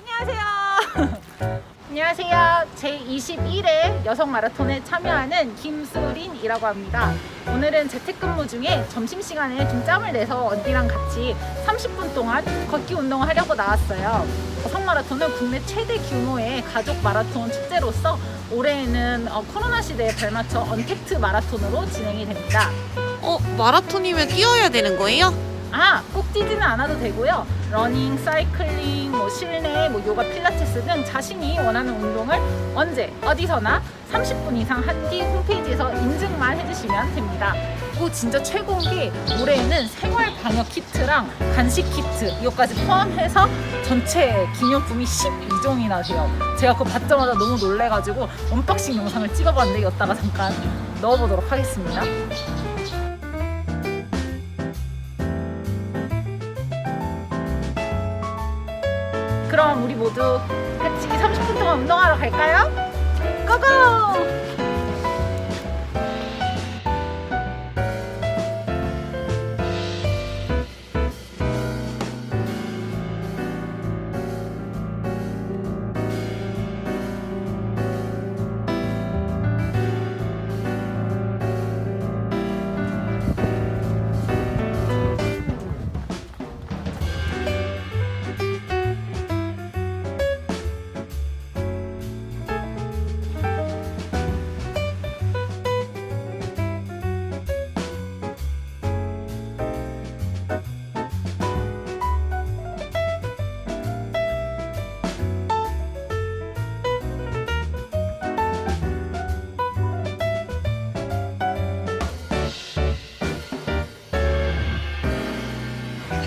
안녕하세요. 안녕하세요. 제21회 여성 마라톤에 참여하는 김수린이라고 합니다. 오늘은 재택근무 중에 점심시간에 좀 짬을 내서 언니랑 같이 30분 동안 걷기 운동을 하려고 나왔어요. 여성 마라톤은 국내 최대 규모의 가족 마라톤 축제로서 올해에는 어, 코로나 시대에 발맞춰 언택트 마라톤으로 진행이 됩니다. 어, 마라톤이면 뛰어야 되는 거예요? 아, 꼭 뛰지는 않아도 되고요. 러닝, 사이클링, 뭐 실내, 뭐 요가, 필라테스 등 자신이 원하는 운동을 언제, 어디서나 30분 이상 한 뒤 홈페이지에서 인증만 해주시면 됩니다. 그리고 진짜 최고인 게 올해에는 생활 방역 키트랑 간식 키트 이것까지 포함해서 전체 기념품이 12종이나 돼요. 제가 그거 받자마자 너무 놀래가지고 언박싱 영상을 찍어봤는데 이따가 잠깐 넣어보도록 하겠습니다. 그럼 우리 모두 같이 30분 동안 운동하러 갈까요? 고고!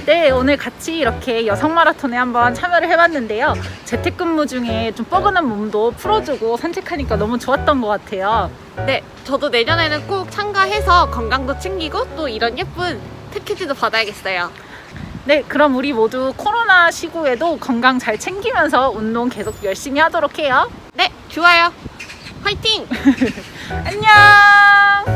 네, 오늘 같이 이렇게 여성 마라톤에 한번 참여를 해봤는데요. 재택근무 중에 좀 뻐근한 몸도 풀어주고 산책하니까 너무 좋았던 것 같아요. 네, 저도 내년에는 꼭 참가해서 건강도 챙기고 또 이런 예쁜 패키지도 받아야겠어요. 네, 그럼 우리 모두 코로나 시국에도 건강 잘 챙기면서 운동 계속 열심히 하도록 해요. 네, 좋아요. 화이팅! 안녕!